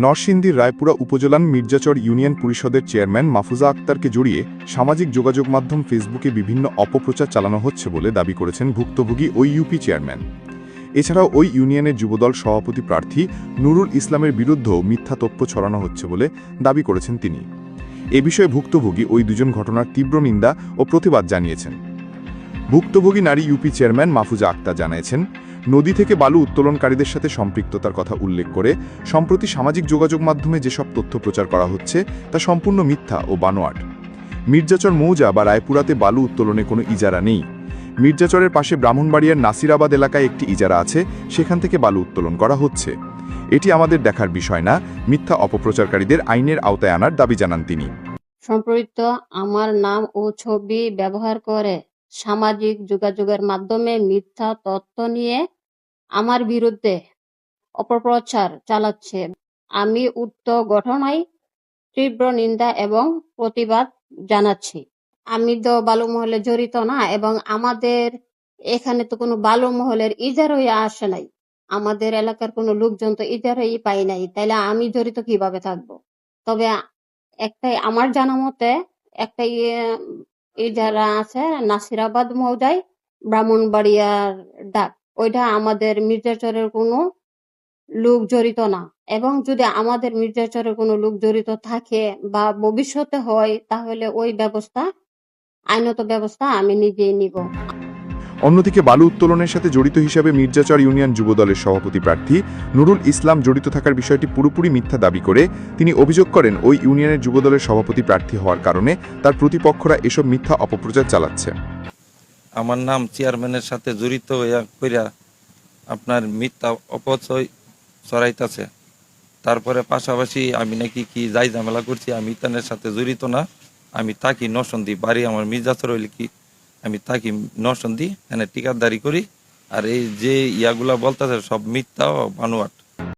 নরসিংদীর রায়পুরা উপজেলার মির্জাচর ইউনিয়ন পরিষদের চেয়ারম্যান মাহফুজা আক্তারকে জড়িয়ে সামাজিক যোগাযোগ মাধ্যম ফেসবুকে বিভিন্ন অপপ্রচার চালানো হচ্ছে বলে দাবি করেছেন ভুক্তভোগী ওই ইউপি চেয়ারম্যান। এছাড়াও ওই ইউনিয়নের যুবদল সভাপতি প্রার্থী নুরুল ইসলামের বিরুদ্ধেও মিথ্যা তথ্য ছড়ানো হচ্ছে বলে দাবি করেছেন তিনি। এ বিষয়ে ভুক্তভোগী ওই দুজন ঘটনার তীব্র নিন্দা ও প্রতিবাদ জানিয়েছেন। ভুক্তভোগী নারী ইউপি চেয়ারম্যান মাহফুজা আক্তার জানিয়েছেন নদী থেকে বালু উত্তোলনকারীদের সাথে সম্পৃক্ততার কথা উল্লেখ করে সম্প্রতি সামাজিক যোগাযোগ মাধ্যমে যেসব তথ্য প্রচার করা হচ্ছে, তা সম্পূর্ণ মিথ্যা ও বানোয়াট। মির্জাচর মৌজা বা রায়পুরাতে বালু উত্তোলনে কোনো ইজারা নেই। মির্জাচরের পাশে ব্রাহ্মণবাড়িয়ার নাসিরাবাদ এলাকায় একটি ইজারা আছে, সেখান থেকে বালু উত্তোলন করা হচ্ছে। এটি আমাদের দেখার বিষয় না, মিথ্যা অপপ্রচারকারীদের আইনের আওতায় আনার দাবি জানান তিনি। সম্প্রতি আমার নাম ও ছবি ব্যবহার করে। সামাজিক যোগাযোগের মাধ্যমে মিথ্যা তথ্য নিয়ে আমার বিরুদ্ধে অপপ্রচার চালাচ্ছে। আমি উক্ত ঘটনায় তীব্র নিন্দা এবং প্রতিবাদ জানাচ্ছি। আমি তো বালু মহলে জড়িত না এবং আমাদের এখানে তো কোনো বালু মহলের হয়ে আসে নাই। আমাদের এলাকার কোনো লোকজন তো ইজার হয়ে পাই নাই। তাইলে আমি জড়িত কীভাবে থাকব? তবে একটাই আমার জানা মতে একটা ইয়ে এই যারা আছে, নাসিরাবাদ মৌজায় ব্রাহ্মণবাড়িয়ার ডাক, ওইটা আমাদের মির্জাচরের কোনো লোক জড়িত না। এবং যদি আমাদের মির্জাচরের কোনো লোক জড়িত থাকে বা ভবিষ্যতে হয়, তাহলে ওই ব্যবস্থা, আইনত ব্যবস্থা আমি নিজেই নিব। অন্যদিকে বালু উত্তোলনের সাথে জড়িত হিসাবে মির্জাচর ইউনিয়ন যুবদলের সভাপতি প্রার্থী নুরুল ইসলাম জড়িত থাকার বিষয়টি পুরোপুরি মিথ্যা দাবি করে তিনি অভিযোগ করেন ওই ইউনিয়নের যুবদলের সভাপতি প্রার্থী হওয়ার কারণে তার প্রতিপক্ষরা এসব মিথ্যা অপপ্রচার চালাচ্ছে। আমার নাম চেয়ারম্যানের সাথে জড়িত কইরা আপনার মিথ্যা অপচয় চড়াইতাছে। তারপরে পাশাপাশি আমি নাকি কি যাই ঝামেলা করছি, আমি ইতানের সাথে জড়িত না, আমি থাকি নসন্দি বাড়ি আমার মির্জাচর হইলে কি আমি থাকি দিই এখানে টিকাদারি করি, আর এই যে ইয়াগুলা বলতেছে, সব মিথ্যা ও বানোয়াট।